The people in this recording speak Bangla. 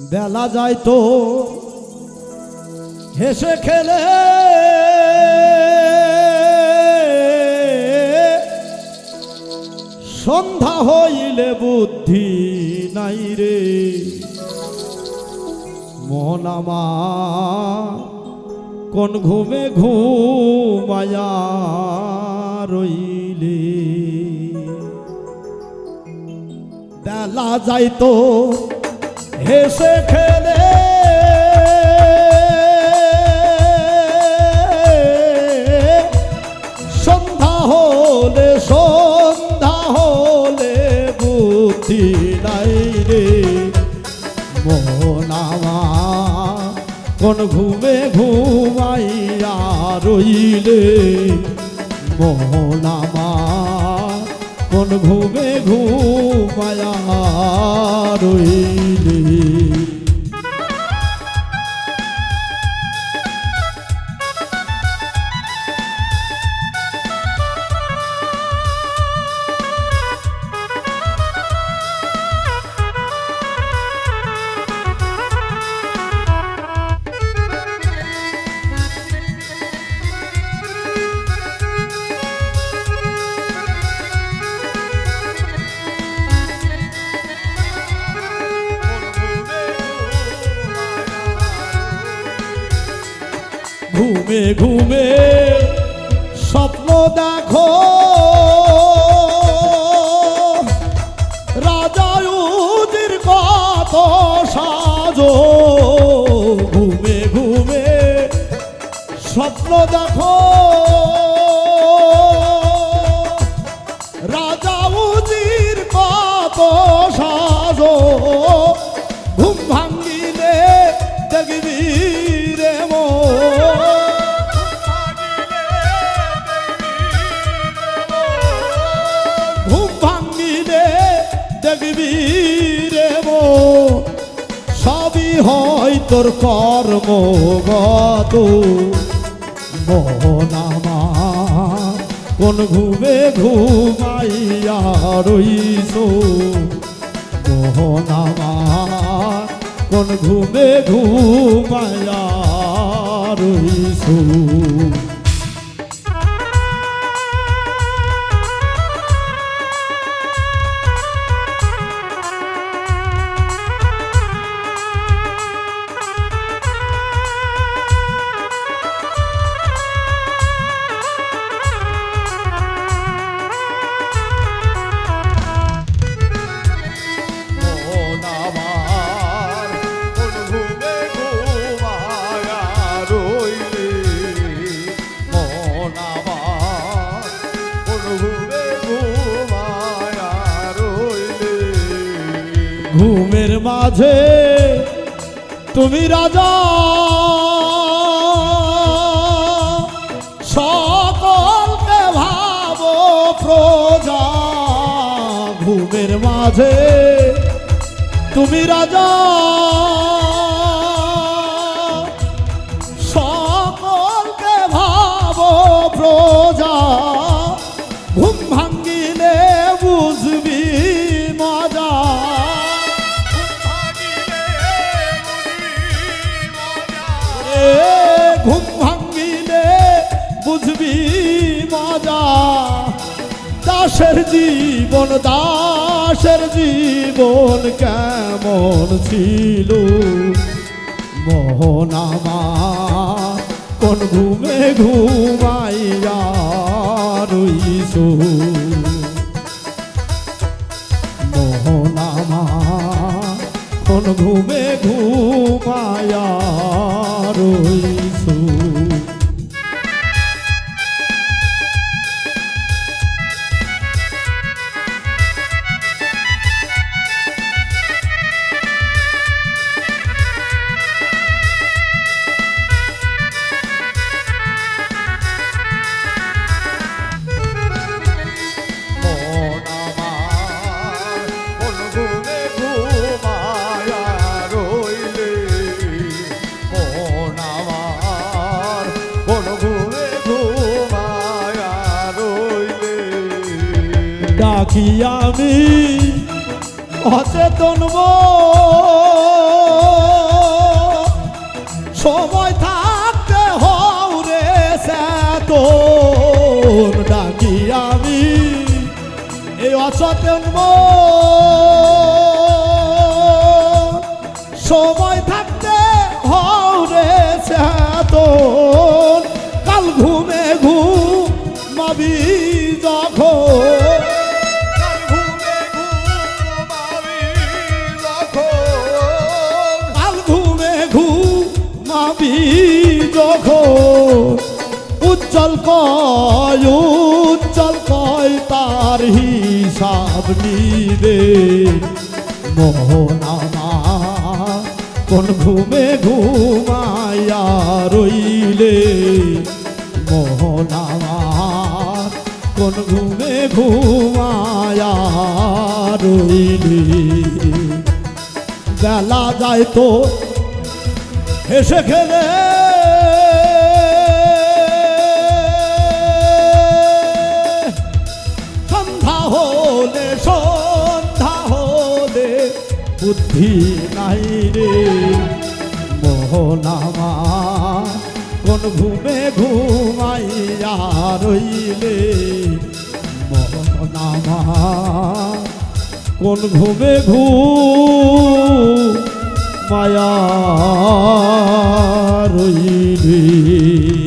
বেলা যায় তো, হেসে খেলে। সন্ধ্যা হইলে বুদ্ধি নাই রে। মন কোন ঘুমে ঘুমায়া রইলে। বেলা যাইতো হেসে খেলে। সন্ধ্যা হলে সন্ধ্যা হলে বুদ্ধি নাই রে। মন কোন ঘুমে ঘুমাইয়া রইলে। মন আমার কোন ঘুমে ঘুমায়া রইলে। ঘুমে ঘুমে স্বপ্ন দেখো। রাজায়ুজির কত সাজো। ঘুমে ঘুমে স্বপ্ন দেখো। সবই হয় তোর কর্ম গত। মোহন আমার কোন ঘুমে ঘুমাইয়া রইস কোন ঘুমে ঘুমাইয়া ঘুমের মাঝে তুমি রাজা। সকলকে ভাব প্রজা। ঘুমের মাঝে তুমি রাজা। দাসের জীবন দাসের জীবন কেমন ছিল? মোহন আমার কোন ঘুমে ঘুমাইয়া রইস মোহন কোন ঘুমে ঘুমায়া রইসু ডাকি আমি অচেতন সময় থাকতে হরে তোর ডাকি আমি এই অসচেতন মন। সময় থাকতে হরে তোর কাল ঘুমে ঘুমাবি যখন উজ্জ্বল কয় উজ্জ্বল কয় তার হিসাব নিবে। মোহনামা কোন ঘুমে ঘুমাইয়া রইলে? মোহনামা কোন ঘুমে ঘুমায়া রইলে? বেলা যায় তো, হেসে খেলে হলে সন্ধ্যা হলে বুদ্ধি নাই রে। মোহনামা কোন ঘুমে ঘুমাইয়া রইলে? মোহনামা কোন ঘুমে ঘু মায়া রইলি?